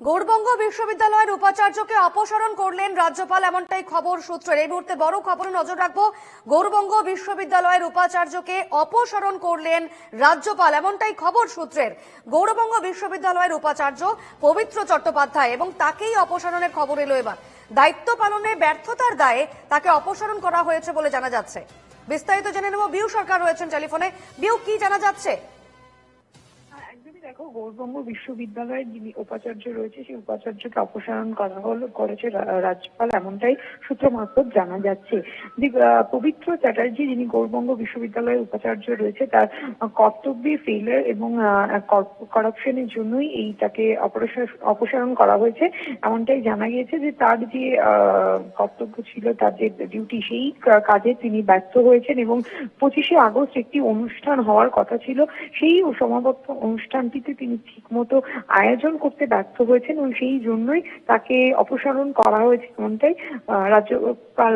গৌরবঙ্গ বিশ্ববিদ্যালয়ের উপাচার্যকে অপসারণ করলেন রাজ্যপাল, এমনটাই খবর সূত্রের। এই মুহূর্তে বড় খবর নজর রাখব, গৌরবঙ্গ বিশ্ববিদ্যালয়ের উপাচার্যকে অপসারণ করলেন রাজ্যপাল, এমনটাই খবর সূত্রের। গৌরবঙ্গ বিশ্ববিদ্যালয়ের উপাচার্য পবিত্র চট্টোপাধ্যায় এবং তাকেই অপসারণের খবর এলো এবার। দায়িত্ব পালনে ব্যর্থতার দায়ে তাকে অপসারণ করা হয়েছে বলে জানা যাচ্ছে। বিস্তারিত জেনে নেব বিউ সরকার রয়েছেন টেলিফোনে। বিউ, কি জানা যাচ্ছে? দেখো, গৌরবঙ্গ বিশ্ববিদ্যালয়ের যিনি উপাচার্য রয়েছে, সেই উপাচার্যকে অপসারণ করা হলো, করেছে রাজ্যপাল এমনটাই সূত্র মারফত জানা যাচ্ছে। পবিত্র চ্যাটার্জি যিনি গৌরবঙ্গ বিশ্ববিদ্যালয়ের উপাচার্য রয়েছে, তার কর্তব্যে ফেলার এবং করাপশনের জন্যই এই তাকে অপসার- অপসারণ করা হয়েছে। এমনটাই জানা গিয়েছে যে তার যে কর্তব্য ছিল, তার যে ডিউটি সেই কাজে তিনি ব্যর্থ হয়েছেন এবং পঁচিশে আগস্ট একটি অনুষ্ঠান হওয়ার কথা ছিল। সেই সমাবর্ত অনুষ্ঠানটিতে তিনি ঠিকমতো আয়োজন করতে ব্যর্থ হয়েছেন এবং সেই জন্যই তাকে অপসারণ করা হয়েছে এমনটাই রাজ্যপাল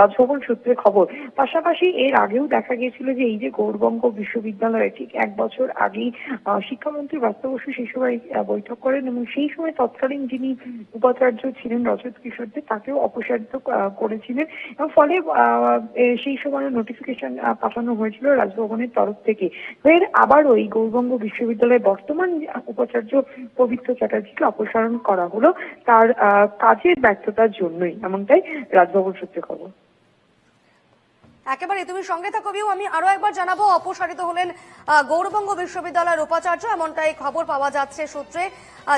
রাজভবন সূত্রে খবর। পাশাপাশি এর আগেও দেখা গিয়েছিল যে এই যে গৌরবঙ্গ বিশ্ববিদ্যালয়ে ঠিক এক বছর আগেই শিক্ষামন্ত্রী বাস্তব বসু সেই সময় বৈঠক করেন এবং সেই সময় তৎকালীন যিনি উপাচার্য ছিলেন রজত কিশোর দে, তাকেও অপসারিত করেছিলেন। এবং ফলে সেই সময় নোটিফিকেশন পাঠানো হয়েছিল রাজভবনের তরফ থেকে। ফের আবারও এই গৌরবঙ্গ বিশ্ববিদ্যালয়ের বর্তমান উপাচার্য পবিত্র চ্যাটার্জিকে অপসারণ করা হলো, তার কাজের ব্যর্থতার জন্যই। এমনটাই রাজভবন সূত্রে খবর। একেবারে, তুমি সঙ্গে থাকো বিউ আমি আরও একবার জানাব, অপসারিত হলেন গৌরবঙ্গ বিশ্ববিদ্যালয়ের উপাচার্য, এমনটাই খবর পাওয়া যাচ্ছে সূত্রে।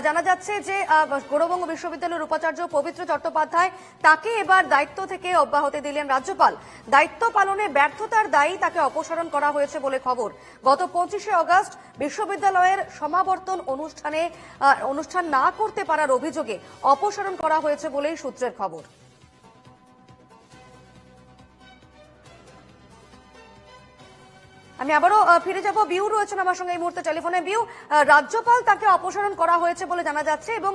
জানা যাচ্ছে যে গৌরবঙ্গ বিশ্ববিদ্যালয়ের উপাচার্য পবিত্র চট্টোপাধ্যায়, তাকে এবার দায়িত্ব থেকে অব্যাহতি দিলেন রাজ্যপাল। দায়িত্ব পালনে ব্যর্থতার দায়ী তাকে অপসারণ করা হয়েছে বলে খবর। গত পঁচিশে অগস্ট, বিশ্ববিদ্যালয়ের সমাবর্তন অনুষ্ঠানে অনুষ্ঠান না করতে পারার অভিযোগে অপসারণ করা হয়েছে বলেই সূত্রের খবর। আমি আবারও ফিরে যাব। বিউ রয়েছেন আমার সঙ্গে এই মুহূর্তে টেলিফোনে। বিউ রাজ্যপাল তাকে অপসারণ করা হয়েছে বলে জানা যাচ্ছে এবং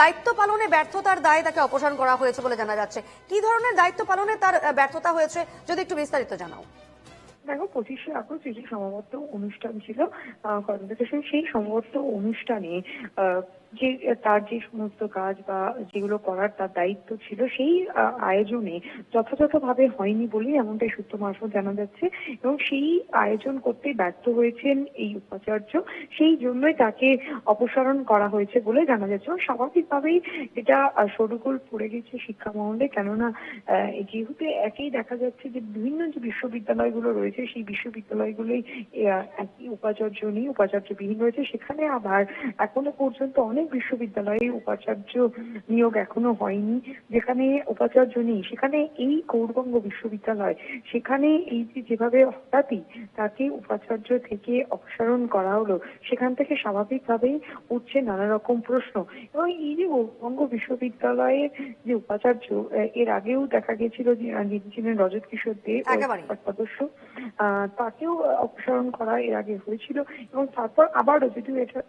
দায়িত্ব পালনে ব্যর্থতার দায়ে তাকে অপসারণ করা হয়েছে বলে জানা যাচ্ছে। কি ধরনের দায়িত্ব পালনে তার ব্যর্থতা হয়েছে? যদি একটু বিস্তারিত জানাও। দেখো পঁচিশে আগস্ট যে সমাবর্ত অনুষ্ঠান ছিল আহ, সেই সমাবর্ত অনুষ্ঠানে যে, তার যে সমস্ত কাজ বা যেগুলো করার তার দায়িত্ব ছিল, সেই আয়োজনে যথাযথভাবে হয়নি বলেই এমনটাই সূত্র মারফত জানা যাচ্ছে এবং সেই আয়োজন করতে ব্যর্থ হয়েছেন এই উপাচার্য। সেই জন্যই তাকে অপসারণ করা হয়েছে বলে জানা যাচ্ছে এবং স্বাভাবিকভাবেই এটা শোরগোল পড়ে গেছে শিক্ষা মহলে, কেননা যেহেতু একই দেখা যাচ্ছে যে বিভিন্ন যে বিশ্ববিদ্যালয়গুলো রয়েছে, সেই বিশ্ববিদ্যালয়গুলোই একই উপাচার্য নেই উপাচার্য বিহীন রয়েছে। সেখানে আবার এখনও পর্যন্ত অনেক বিশ্ববিদ্যালয়ে উপাচার্য নিয়োগ এখনও হয়নি যেখানে উপাচার্য নেই সেখানে এই গৌরবঙ্গ বিশ্ববিদ্যালয় সেখানে এই যে যেভাবে হঠাৎই তাকে উপাচার্য থেকে অপসারণ করা হলো সেখান থেকে স্বাভাবিকভাবেই উঠছে নানা রকম প্রশ্ন। এবং এই যে গৌরবঙ্গ বিশ্ববিদ্যালয়ের যে উপাচার্য এর আগেও দেখা গেছিল যিনি ছিলেন রজত কিশোর দে সদস্য আহ, তাকেও অপসারণ করা এর আগে হয়েছিল এবং তারপর আবারও যদিও এটা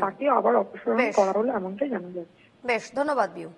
তাকে আবার অপসারণ বেশ। করা হলো এমনটাই জানা যাচ্ছে বেশ ধন্যবাদ বিউ